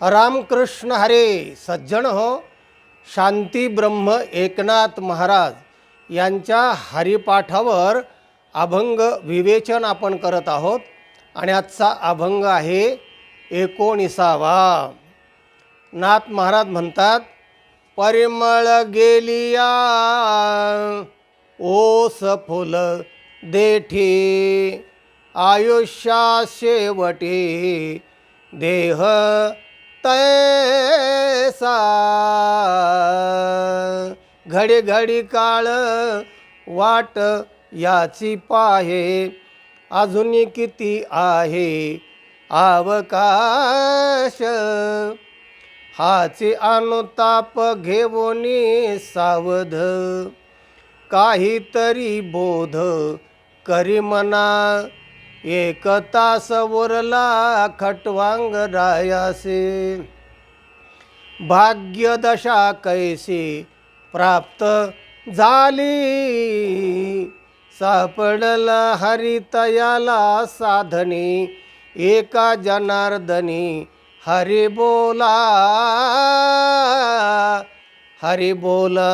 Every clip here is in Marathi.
रामकृष्ण हरे सज्जन हो. शांती ब्रह्म एकनाथ महाराज यांच्या हरिपाठावर अभंग विवेचन आपण करत आहोत. आणि आजचा अभंग आहे एकोणीसावा. नाथ महाराज म्हणतात परिमळ गेलिया ओस फुल देठी आयुष्या शेवटी देह तैसा। घडी घडी काळ वाट याची पाहे अजून किती आहे आवकाश हाचे अनुताप घेऊन सावध काहीतरी बोध करी मना। एक तास उरला खटवांग रायासे. भाग्यदशा कैसी प्राप्त झाली? सापडला हरितयाला साधनी एका जनार्दनी हरि बोला. हरि बोला.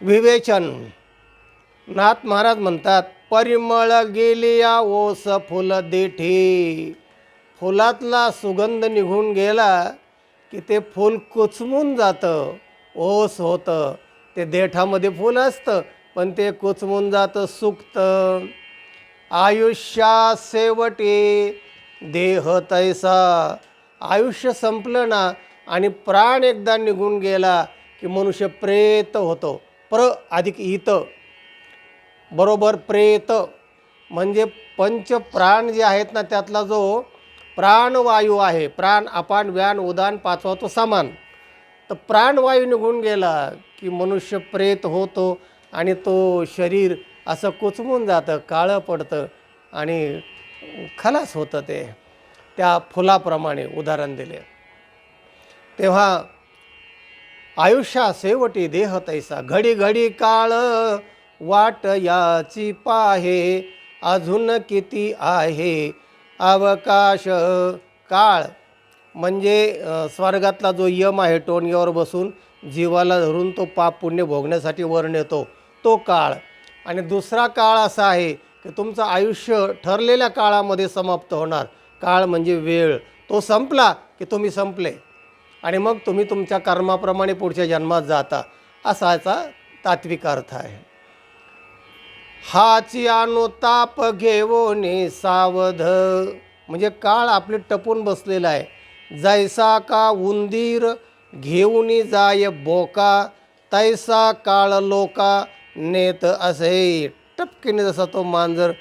विवेचन. नाथ महाराज म्हणतात परिमळ गेलिया ओस फुल देठी. फुलातला सुगंध निघून गेला की ते फूल कुचमून जातं. ओस होतं. ते देठामध्ये फूल असतं पण ते कुचमून जातं सुकतं. आयुष्या शेवटी देह तैसा. आयुष्य संपलं ना आणि प्राण एकदा निघून गेला की मनुष्य प्रेत होतो. प्र अधिक इत बरोबर प्रेत म्हणजे पंच प्राण जे आहेत ना त्यातला जो प्राणवायू आहे प्राण अपान व्यान उदान पाचवा तो समान. तर प्राणवायू निघून गेला की मनुष्य प्रेत होतो आणि तो शरीर असं कुचमून जातं काळं पडतं आणि खलास होतं ते त्या फुलाप्रमाणे उदाहरण दिले. तेव्हा आयुष्या शेवटी देह तैसा घडी घडी काळ वाट याची पाहे. अजून किती आहे? अवकाश काळ. म्हणजे स्वर्गातला जो यम आहे टोणग्यावर बसून जीवाला धरून तो पाप पुण्य भोगण्यासाठी वर्ण येतो तो काळ. आणि दुसरा काळ असा आहे की तुमचं आयुष्य ठरलेल्या काळामध्ये समाप्त होणार. काळ म्हणजे वेळ. तो संपला की तुम्ही संपले. आणि मग तुम्ही तुमच्या कर्माप्रमाणे पुढच्या जन्मात जाता. असा याचा तात्विक अर्थ आहे. हाची अनुताप घेवोने सावध. म्हणजे काळ आपले टपून बसलेला आहे. जैसा का उंदीर घेऊन जाय बोका तैसा काळ लोका नेत असे. टपकीने जसा तो मांजर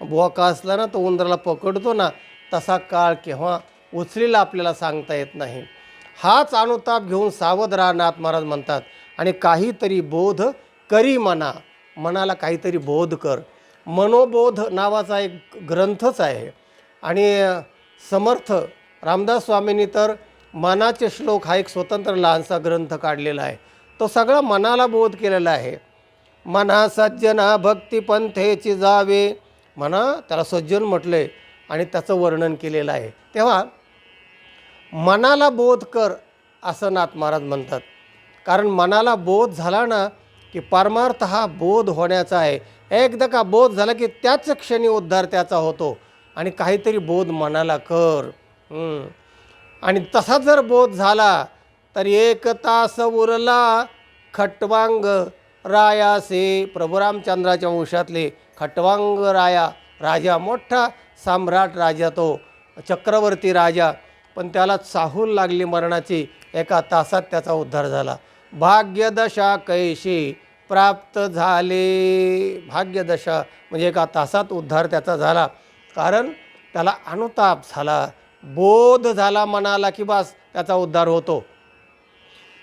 बोका असला ना तो उंदराला पकडतो ना तसा काळ केव्हा उचलेला आपल्याला सांगता येत नाही. हाच अनुताप घेऊन सावध राहा नाथ महाराज म्हणतात. आणि काहीतरी बोध करी मना मनाला काहीतरी बोध कर. मनोबोध नावाचा एक ग्रंथच आहे. आणि समर्थ रामदास स्वामींनी तर मनाचे श्लोक हा एक स्वतंत्र लहानसा ग्रंथ काढलेला आहे. तो सगळा मनाला बोध केलेला आहे. मना सज्जना भक्तिपंथेची जावे. म्हणा त्याला सज्जन म्हटले आणि त्याचं वर्णन केलेलं आहे. तेव्हा मनाला बोध कर असं नाथ महाराज म्हणतात. कारण मनाला बोध झाला ना की परमार्थ हा बोध होण्याचा आहे. एकदा का बोध झाला की त्याच क्षणी उद्धार त्याचा होतो. आणि काहीतरी बोध मनाला कर. आणि तसा जर बोध झाला तर एक तास उरला खटवांग रायासे प्रभू रामचंद्राच्या वंशातले खटवांग राया राजा मोठा सम्राट राजा तो चक्रवर्ती राजा. पण त्याला चाहूल लागली मरणाची एका तासात त्याचा उद्धार झाला. भाग्यदशा कैशी प्राप्त झाले? भाग्यदशा म्हणजे एका तासात उद्धार त्याचा झाला. कारण त्याला अनुताप झाला. बोध झाला मनाला की बस त्याचा उद्धार होतो.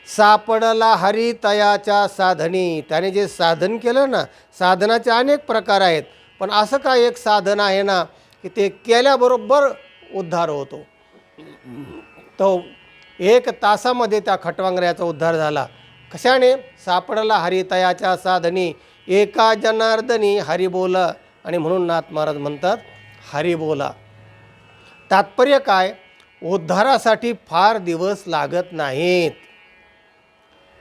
सापडला हरितयाच्या साधनी. त्याने जे साधन केलं ना साधनाचे अनेक प्रकार आहेत. पण असं काय एक साधन आहे ना की ते केल्याबरोबर उद्धार होतो. तो एक तासामध्ये त्या खटवांगऱ्याचा उद्धार झाला. कशाने? सापडला हरितयाच्या साधनी. एका जनार्दनी हरी बोला आणि म्हणून नाथ महाराज म्हणतात हरी बोला. तात्पर्य काय? उद्धारासाठी फार दिवस लागत नाहीत.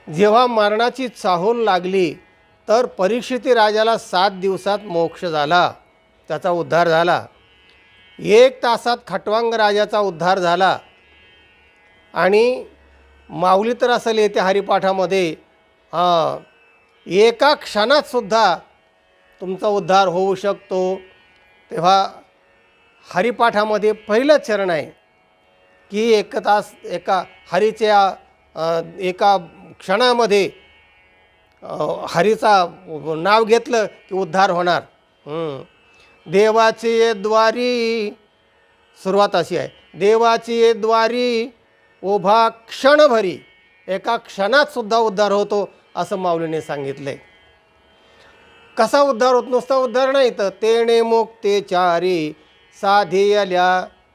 जेव्हा मरणाची चाहूल लागली तर परीक्षिती राजाला सात दिवसात मोक्ष झाला. त्याचा उद्धार झाला. एक तासात खटवांग राजाचा उद्धार झाला. आणि माऊली तर असेल येते हरिपाठामध्ये. हां एका क्षणातसुद्धा तुमचा उद्धार होऊ शकतो. तेव्हा हरिपाठामध्ये पहिलं चरण आहे की एक तास एका हरीच्या एका क्षणामध्ये हरीचा नाव घेतलं की उद्धार होणार. देवाची ये द्वारी सुरुवात अशी आहे. देवाची ये द्वारी उभा क्षणभरी एका क्षणातसुद्धा उद्धार होतो असं माऊलीने सांगितलं आहे कसा उद्धार होत नुसता उद्धार नाही तर तेणे मुक्ते चारी साधेयल्या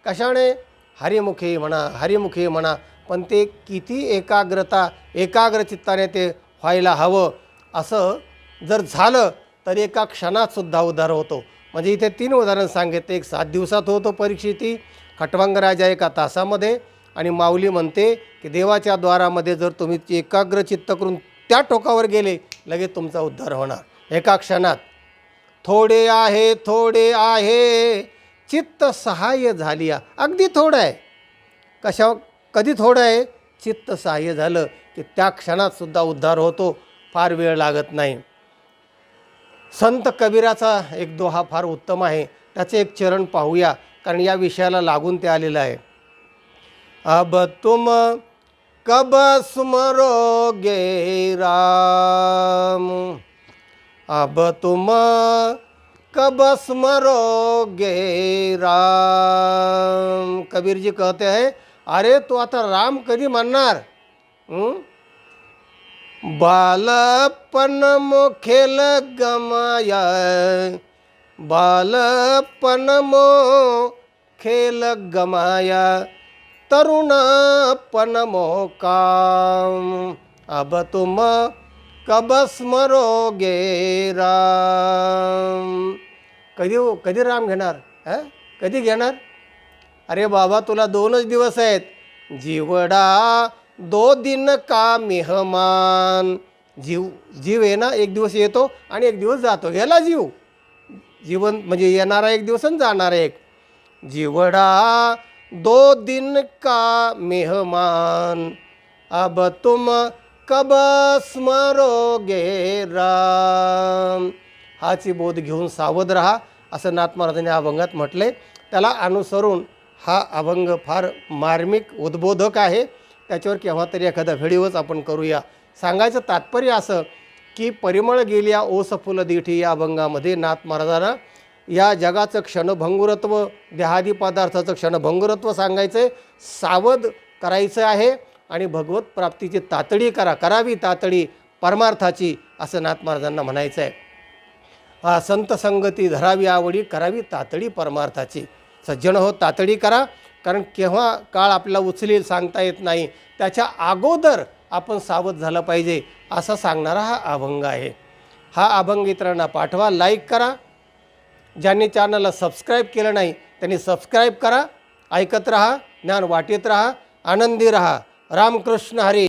कशाने? हरिमुखी म्हणा हरिमुखी म्हणा. पण ते किती एकाग्रता एकाग्र चित्ताने ते व्हायला हवं असं जर झालं तर एका क्षणातसुद्धा उद्धार होतो. म्हणजे इथे तीन उदाहरण सांगितले. एक सात दिवसात होतो परीक्षिती खटवांग राजा एका तासामध्ये आणि माऊली म्हणते की देवाच्या द्वारामध्ये जर तुम्ही एकाग्र चित्त करून त्या टोकावर गेले लगेच तुमचा उद्धार होणार. एका क्षणात थोडे आहे थोडे आहे चित्त सहाय्य झाली अगदी थोडं आहे. कशा कधी थोडं आहे? चित्त सहाय्य झालं की त्या क्षणातसुद्धा उद्धार होतो फार वेळ लागत नाही. संत कबीराचा एक दोहा फार उत्तम आहे. त्याचे एक चरण पाहूया कारण या विषयाला लागून ते आलेलं आहे. अब तुम कब स्मरोगे राम? अब तुम कब स्मरोगे राम? कबीर जी कहते हैं, अरे, तू आता राम कधी म्हणणार हं? बालपण मो खेल गमाया बालपण मो खेल गमाया तरुणपण मोकाम अब तुम कब स्मरोगे राम? कधी हो- कधी राम घेणार हां? कधी घेणार? अरे बाबा तुला दोनच दिवस आहेत. जीवडा दो दिन का मेहमान. जीव जीव आहे ना एक दिवस येतो आणि एक दिवस जातो. गेला जीव. जीवन म्हणजे येणारा एक दिवस आणि जाणारा एक. जीवडा दो दिन का मेहमान। अब तुम कब स्मरोगे राम? हाची बोध घेऊन सावध राहा असं नाथ महाराजांनी अभंगात म्हटले. त्याला अनुसरून हा अभंग फार मार्मिक उद्बोधक आहे. त्याच्यावर केव्हा तरी एखादा व्हिडिओच आपण करूया. सांगायचं तात्पर्य असं की परिमळ गेल्या ओस फुल दिठी या अभंगामध्ये नाथ महाराजांना या जगाचं क्षणभंगुरत्व देहादी पदार्थाचं क्षणभंगुरत्व सांगायचं आहे सावध करायचं आहे आणि भगवत प्राप्तीची तातडी करा. करावी तातडी परमार्थाची असं नाथ महाराजांना म्हणायचं आहे हा संत संगती धरावी आवडी करावी तातडी परमार्थाची. सज्जन हो तातडी करा. कारण केव्हा काळ आपल्याला उचलेल सांगता येत नाही. त्याच्या अगोदर आपण सावध झालं पाहिजे असं सांगणारा हा अभंग आहे. हा अभंग इतरांना पाठवा लाईक करा. ज्यांनी चॅनलला सबस्क्राईब केलं नाही त्यांनी सबस्क्राईब करा ऐकत रहा ज्ञान वाटेत रहा आनंदी रहा. रामकृष्ण हरी.